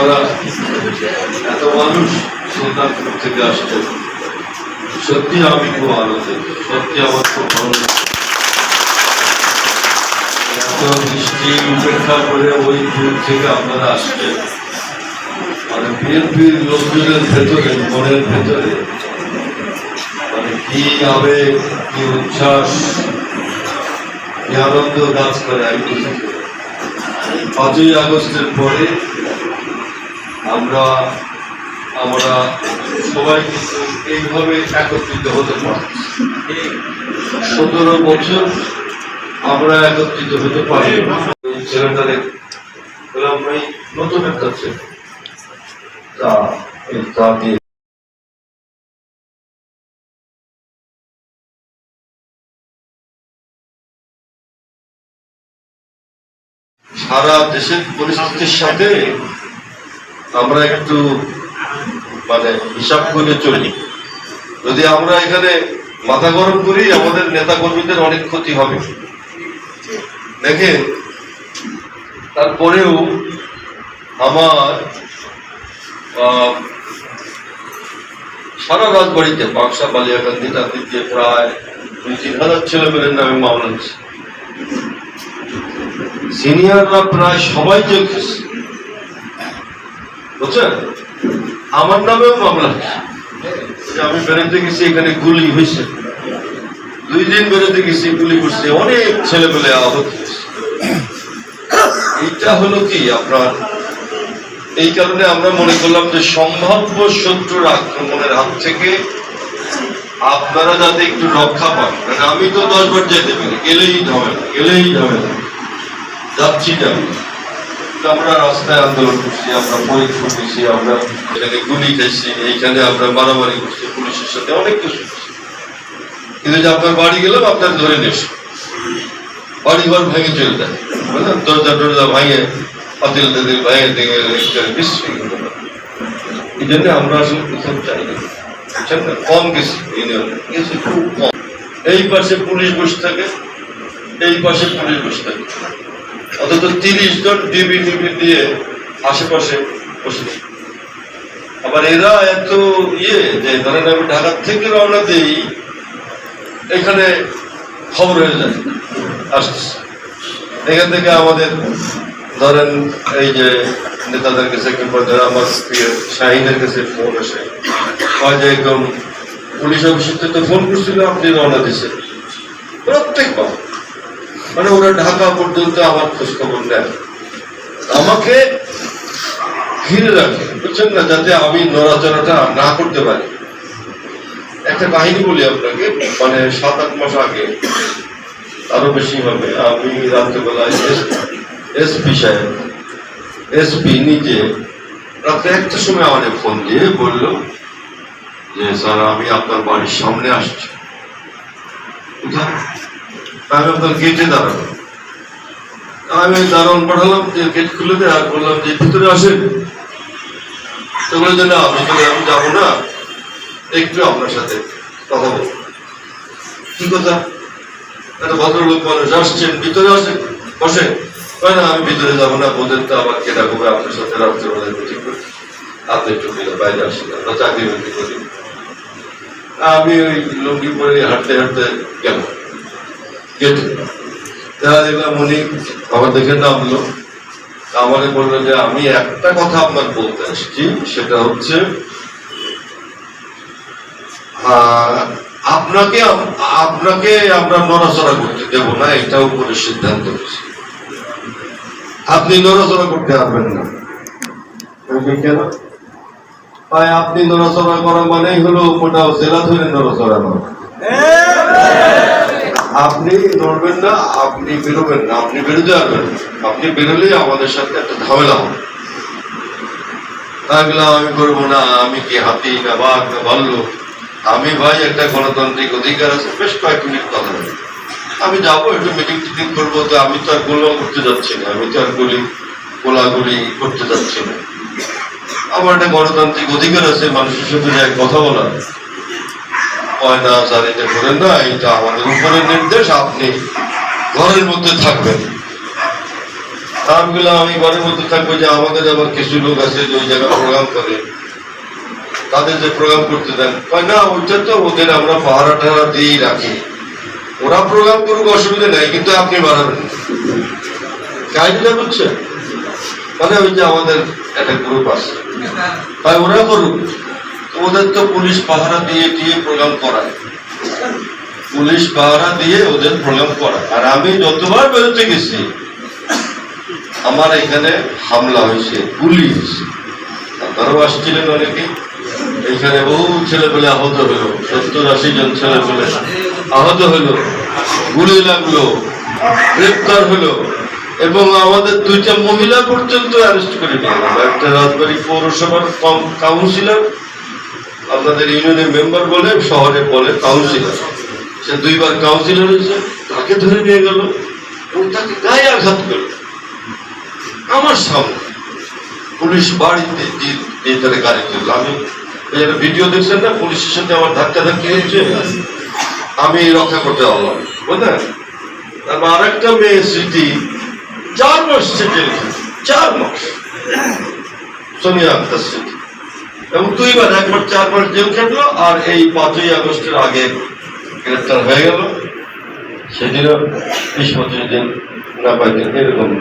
আপনারা এত মানুষ সুলতানপুর থেকে আসছেন সত্যি আমি খুব আনন্দিত। সত্যি আমার খুব ভালো। এত বৃষ্টি উপেক্ষা করে ওই দূর থেকে আপনারা আসছেন। মানে বিএনপির লোকজনের ভেতরে, মনের ভেতরে মানে কি আবেগ কি উচ্ছ্বাস, কি আনন্দ কাজ করে আমি পাঁচই আগস্টের পরে আমরা আমরা সবাই কিন্তু এইভাবে একত্রিত হতে পারি। সতেরো বছর আমরা একত্রিত হতে পারি। নতুন একটা ছেলে। তা, এই তা দিয়ে সারা দেশের পরিস্থিতির সাথে আমরা একটু মানে হিসাব করে চলি। যদি আমরা এখানে মাথা গরম করি, আমাদের নেতা কর্মীদের অনেক ক্ষতি হবে। দেখেন, তারপরেও আমার সারা রাজবাড়িতে বাক্সা বালিয়াকান্দি দিয়ে প্রায় দুই তিন হাজার ছেলেমেয়ের নামে মামলা সিনিয়ররা প্রায় সবাই খেয়েছে বুঝছেন? আমার নামেও মামলা। আমি বেরোতে গেছি, এখানে গুলি হয়েছে। দুই দিন বেরোতে গেছি, গুলি করছে। অনেক ছেলে পেলে আহত এইটা হলো কি আপনার? এই কারণে আমরা মনে করলাম যে সম্ভাব্য শত্রুর আক্রমণের হাত থেকে আপনারা যাতে একটু রক্ষা পান। কারণ আমি তো দশ বার যেতে পারি। গেলেই ঝামেলা গেলেই ঝামেলা। যাচ্ছি না আমরা রাস্তায় আন্দোলন করছি, আমরা পরীক্ষা করছি আমরা এখানে গুলি খাইছি, এইখানে আমরা মারামারি করছি, পুলিশের সাথে অনেক কিছু কিন্তু আপনার বাড়ি গেলাম, আপনার ধরে নেস বাড়ি ঘর ভেঙে চলে যায়। বুঝলেন? দরজা টরজা ভাঙে পাতিল টাতিল ভেঙে থেকে বিশ্রী এই জন্য আমরা আসলে প্রথম চাই না। কম গেছি ইউনিয়নে গেছি খুব কম। এই পাশে পুলিশ বসে থাকে, এই পাশে পুলিশ বসে থাকে। অন্তত তিরিশ জন ডিবি টিবি দিয়ে আশেপাশে বসে আবার এরা এত ইয়ে যে ধরেন আমি ঢাকা থেকে রওনা দিই, এখানে খবর হয়ে যায়, আসতেছে। এখান থেকে আমাদের ধরেন এই যে নেতাদের কাছে কিংবা ধরেন আমার প্রিয় শাহিনের কাছে ফোন আসে। যে একদম পুলিশ অফিসের তো ফোন করছিল, আপনি রওনা দিচ্ছেন প্রত্যেকবার। মানে ওরা ঢাকা পর্যন্ত আমার খোঁজ খবর নেয়। আমাকে ঘিরে রাখে, বুঝছেন না? যাতে আমি নড়াচড়াটা না করতে পারি। একটা কাহিনী বলি আপনাকে মানে সাত, আট মাস আগে, আরও বেশি হবে, আমি রাত্রেবেলায় এসপি সাহেব, এসপি নিজে রাত্রে একটা সময় আমাদের ফোন দিয়ে বলল যে, স্যার, আমি আপনার বাড়ির সামনে আসছি? আমি আপনার গেটে দাঁড়াবো আমি দারোয়ান পাঠালাম, যে গেট খুলে দে আর বললাম যে, ভিতরে আসেন। তো বলে যে, না, ভিতরে আমি যাব না। একটু আপনার সাথে কথা বলব। কি কথা? একটা ভদ্রলোক মানুষ আসছেন, ভিতরে আসেন। বসেন। কয়, না, আমি ভিতরে যাব না বোধের তো আবার কে ডাকবে আপনার সাথে রাত্রেবেলায় মিটিং করি আপনি একটু বাইরে আসেন, আমরা চাকরি বাকরি করি। আমি ওই লুঙ্গি পরে হাঁটতে হাঁটতে গেলাম। গেটে দেখা দেখলাম উনি আমার দেখে নামলো। আমাকে বলল যে, আমি একটা কথা আপনার বলতে আসছি, সেটা হচ্ছে আপনাকে আপনাকে আমরা নড়াচড়া করতে দেব না, এটা উপরে সিদ্ধান্ত আপনি নড়াচড়া করতে পারবেন না। কেন? তাই আপনি নড়াচড়া করা মানেই হলো মোটা জেলা ধরে নড়াচড়া করা। আপনি নড়বেন না, আপনি বেরোবেন না, আপনি বেরোতে পারবেন আপনি বেরোলেই আমাদের সাথে একটা ঝামেলা হবে। তাহলে আমি করব না, আমি কি হাতি না বাঘ না ভাল্লুক আমি ভাই, একটা গণতান্ত্রিক অধিকার আছে, বেশ কয়েক মিনিট কথা বলি। আমি যাব, একটু মিটিং টিটিং করব, তো আমি তো আর গোলমাল করতে যাচ্ছি না, আমি তো আর গুলি গোলাগুলি করতে যাচ্ছি না। আমার একটা গণতান্ত্রিক অধিকার আছে, মানুষের সাথে কথা বলার। হয় না স্যার না এটা আমাদের উপরের নির্দেশ আপনি ঘরের মধ্যে থাকবেন। আমি বললাম আমি ঘরের মধ্যে থাকব যে আমাদের আবার কিছু লোক আছে যে ওই জায়গায় প্রোগ্রাম করে। তাদের যে প্রোগ্রাম করতে দেন। না ওইটা তো ওদের আমরা পাহারা টাহারা দিয়েই রাখি। ওরা প্রোগ্রাম করুক অসুবিধা নেই কিন্তু আপনি বাড়াবেন। কাহিনীটা বুঝছেন মানে ওই যে আমাদের একটা গ্রুপ আছে। তাই ওরা করুক। ওদের তো পুলিশ পাহারা দিয়ে দিয়ে প্রোগ্রাম করায়। পুলিশ পাহারা দিয়ে ওদের প্রোগ্রাম করায়। আর আমি যতবার বেরোতে গেছি, আমার এখানে হামলা হয়েছে পুলিশ আপনারাও আসছিলেন অনেকে। এখানে বহু ছেলে পেলে আহত হলো, সত্তর আশি জন ছেলেপেলে আহত হলো, গুলি লাগল, গ্রেপ্তার হলো, এবং আমাদের দুইটা মহিলা পর্যন্ত অ্যারেস্ট করে নিয়ে একটা রাজবাড়ী পৌরসভার কাউন্সিলর আপনাদের ইউনিয়নের মেম্বার বলে শহরে বলে কাউন্সিলর সে দুইবার কাউন্সিলর হয়েছে তাকে ধরে নিয়ে গেল, এবং তাকে গায়ে আঘাত করল। আমার সামনে পুলিশ বাড়িতে দিয়ে- তারা গাড়ি তুললো। আমি একটা ভিডিও দেখছেন না, পুলিশের সাথে আমার ধাক্কা ধাক্কি হচ্ছে আমি রক্ষা করতে পারলাম বুঝলেন? তারপর আরেকটা মেয়ে স্মৃতি, চার মাস জেল চার মাস। সোনিয়া আক্তার স্মৃতি। এবং দুইবার একবার চার মাস জেল খেটলো, আর এই পাঁচই আগস্টের আগে গ্রেপ্তার হয়ে গেল সেদিনও বিশ পঁচিশ দিন না পাইতেন এরকম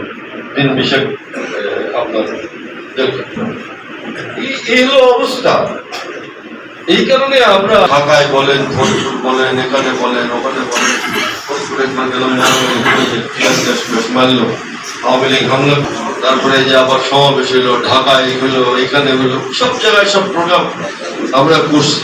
দিন বিশেষ আপনার জেল। এই- হলো অবস্থা এই কারণে আমরা ঢাকায় বলেন, ফরিদপুর বলেন, এখানে বলেন, ওখানে বলেন ফরিদপুরে একবার গেলাম আওয়ামী লীগ হামলা। তারপরে যে আবার সমাবেশ হলো ঢাকায় হলো এখানে হলো সব জায়গায় সব প্রোগ্রাম আমরা করছি।